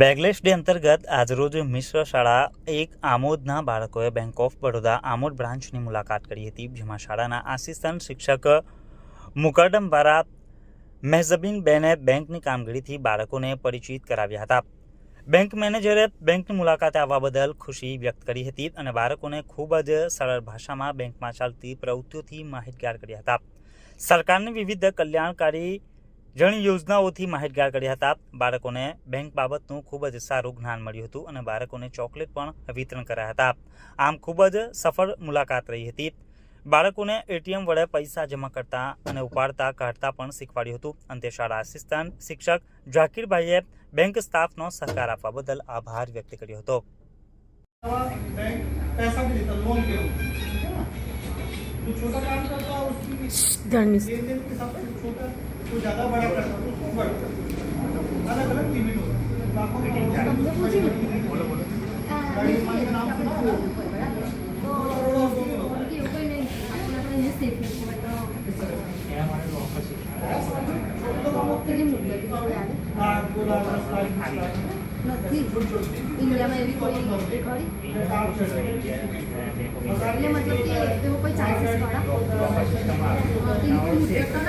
Bagless day અંતર્ગત આજરોજ મિશ્ર શાળા એક આમોદના બાળકોએ બેંક ઓફ બરોડા આમોદ બ્રાન્ચની મુલાકાત કરી હતી, જેમાં શાળાના આસિસ્ટન્ટ શિક્ષક મુકરડમ મેહઝબીન બેને બેંકની કામગીરીથી બાળકોને પરિચિત કરાવ્યા હતા. બેંક મેનેજરે બેંકની મુલાકાતે આવવા બદલ ખુશી વ્યક્ત કરી હતી અને બાળકોને ખૂબ જ સરળ ભાષામાં બેંકમાં ચાલતી પ્રવૃત્તિઓથી માહિતગાર કર્યા હતા. સરકારની વિવિધ કલ્યાણકારી જણ યોજનાઓથી માહિતગાર કર્યા હતા બાળકોને બેંક બાબતનું ખૂબ જ સારું જ્ઞાન મળ્યું હતું અને બાળકોને ચોકલેટ પણ વિતરણ કરાયા હતા આમ ખૂબ જ સફળ મુલાકાત રહી હતી બાળકોને એટીએમ વડે પૈસા જમા કરતા અને ઉપાડતા કાઢતા પણ શીખવાડ્યું હતું અંતે શાળા આસિસ્ટન્ટ શિક્ષક ઝાકીરભાઈએ બેંક સ્ટાફનો સહકાર આપવા બદલ આભાર વ્યક્ત કર્યો હતો बैंक पैसा भी देता लोन के रूप में है ना जो छोटा काम करता है उसकी धर्मिस लेन देन के हिसाब से छोटा जो ज्यादा बड़ा करता है उसको बड़ा करता है अलग अलग लिमिट होता है लाखों में बड़ी बड़ी बोलो बोलो बड़ी माल का नाम सुना हो करोड़ों रुपए में होता है लाख दो लाख दस लाख बीस लाख ઇન્ડિયામાં એવી કોઈ ખરી ये काम चल रहा है એટલે મતલબ કે એવો કોઈ ચાન્સીસ ખરા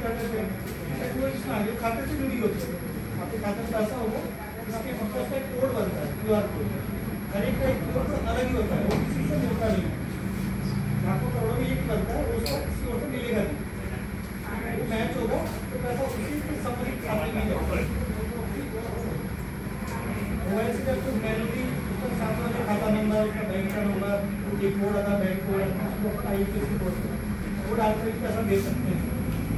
स्कैन करने पे टेक्नोलॉजी में आगे खाते से जुड़ी होती है आपके खाते में पैसा होगा इसके फक्त उसका एक कोड बनता है क्यू आर कोड हर एक का एक कोड अलग ही होता है वो किसी से मिलता नहीं है लाखों करोड़ों में एक बनता है उसका किसी और से मिलेगा नहीं वो मैच होगा तो पैसा उसी के संबंधित खाते में जाएगा मोबाइल से जब तुम मैनुअली उसका साथ वाले खाता नंबर उसका बैंक का नंबर ये कोड आता बैंक कोड उसको अपन आई पी सी कोड वो डाल कर पैसा दे सकते हैं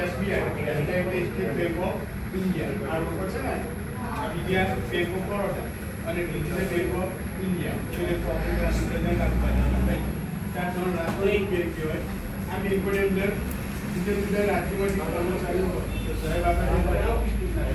એસબીઆઈ ઓફ ઇન્ડિયા આ બીજા બેંક ઓફ અને ડિજિટલ બેંક ઓફ ઇન્ડિયા એટલે કોર્પોરેટ રાષ્ટ્રીય આપવાના ચાર ત્રણ રાષ્ટ્રીય એક બેંક કહેવાય આ બેંકોની અંદર જુદા જુદા રાજ્યોમાંથી કર્મચારીઓ હોય તો આપણે